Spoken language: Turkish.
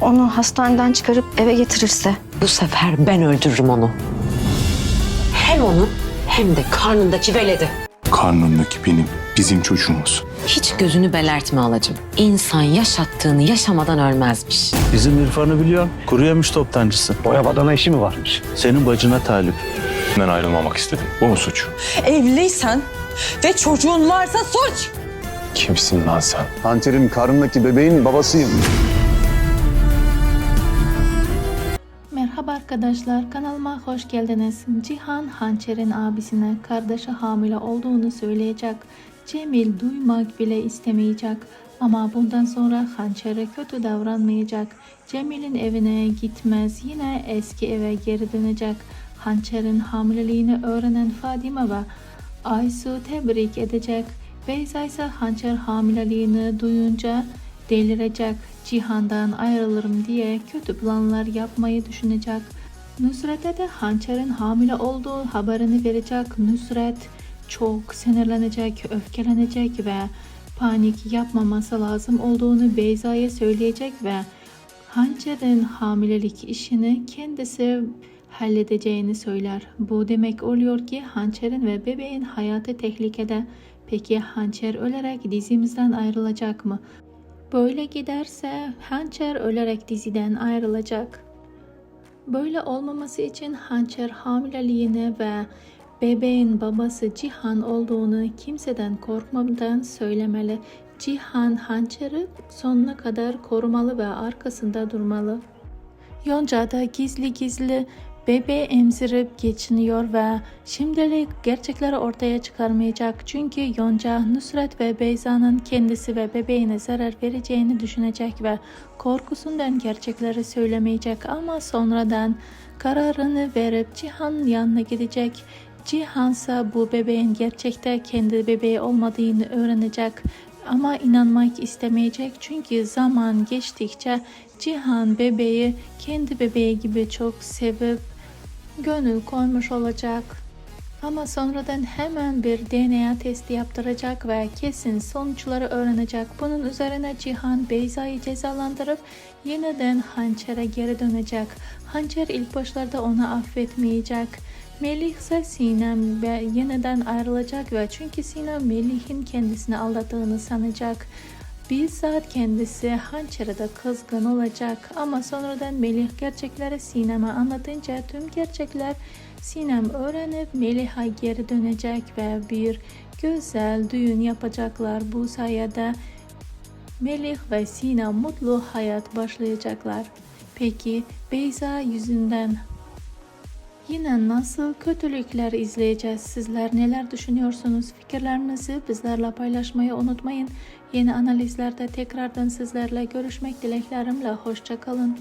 onu hastaneden çıkarıp eve getirirse? Bu sefer ben öldürürüm onu. Hem onu hem de karnındaki veledi. Karnındaki benim, bizim çocuğumuz. Hiç gözünü belertme alacım. İnsan yaşattığını yaşamadan ölmezmiş. Bizim İrfan'ı biliyorsun. Kuru yemiş toptancısı. Boya badana işi mi varmış? Senin bacına talip. Ben ayrılmamak istedim. Bu mu suç? Evliysen ve çocuğun varsa suç. Kimsin lan sen? Hançer'in karnındaki bebeğin babasıyım. Merhaba arkadaşlar, kanalıma hoş geldiniz. Cihan Hançer'in abisine kardeşi hamile olduğunu söyleyecek. Cemil duymak bile istemeyecek. Ama bundan sonra Hançer'e kötü davranmayacak. Cemil'in evine gitmez, yine eski eve geri dönecek. Hançer'in hamileliğini öğrenen Fadime ve Aysu tebrik edecek. Beyza ise Hançer hamileliğini duyunca delirecek. Cihan'dan ayrılırım diye kötü planlar yapmayı düşünecek. Nusret'e de Hançer'in hamile olduğu haberini verecek. Nusret çok sinirlenecek, öfkelenecek ve panik yapmaması lazım olduğunu Beyza'ya söyleyecek ve Hançer'in hamilelik işini kendisi halledeceğini söyler. Bu demek oluyor ki Hançer'in ve bebeğin hayatı tehlikede. Peki Hançer ölerek dizimizden ayrılacak mı? Böyle giderse Hançer ölerek diziden ayrılacak. Böyle olmaması için Hançer hamileliğini ve bebeğin babası Cihan olduğunu kimseden korkmadan söylemeli. Cihan Hançer'i sonuna kadar korumalı ve arkasında durmalı. Yonca da gizli gizli bebeği emzirip geçiniyor ve şimdilik gerçekleri ortaya çıkarmayacak. Çünkü Yonca Nusret ve Beyza'nın kendisi ve bebeğine zarar vereceğini düşünecek ve korkusundan gerçekleri söylemeyecek ama sonradan kararını verip Cihan'ın yanına gidecek. Cihan ise bu bebeğin gerçekte kendi bebeği olmadığını öğrenecek ama inanmak istemeyecek çünkü zaman geçtikçe Cihan bebeği kendi bebeği gibi çok sevip gönül koymuş olacak. Ama sonradan hemen bir DNA testi yaptıracak ve kesin sonuçları öğrenecek. Bunun üzerine Cihan Beyza'yı cezalandırıp yeniden Hançer'e geri dönecek. Hançer ilk başlarda onu affetmeyecek. Melih ise Sinem ve yeniden ayrılacak ve çünkü Sinem Melih'in kendisini aldattığını sanacak. Bizzat kendisi hançere de kızgın olacak ama sonradan Melih gerçekleri Sinem'e anlatınca tüm gerçekler Sinem öğrenip Melih'e geri dönecek ve bir güzel düğün yapacaklar. Bu sayede Melih ve Sinem mutlu hayat başlayacaklar. Peki Beyza yüzünden Yine nasıl kötülükler izleyeceğiz? Sizler neler düşünüyorsunuz? Fikirlerinizi bizlerle paylaşmayı unutmayın. Yeni analizlerde tekrardan sizlerle görüşmek dileklerimle. Hoşçakalın.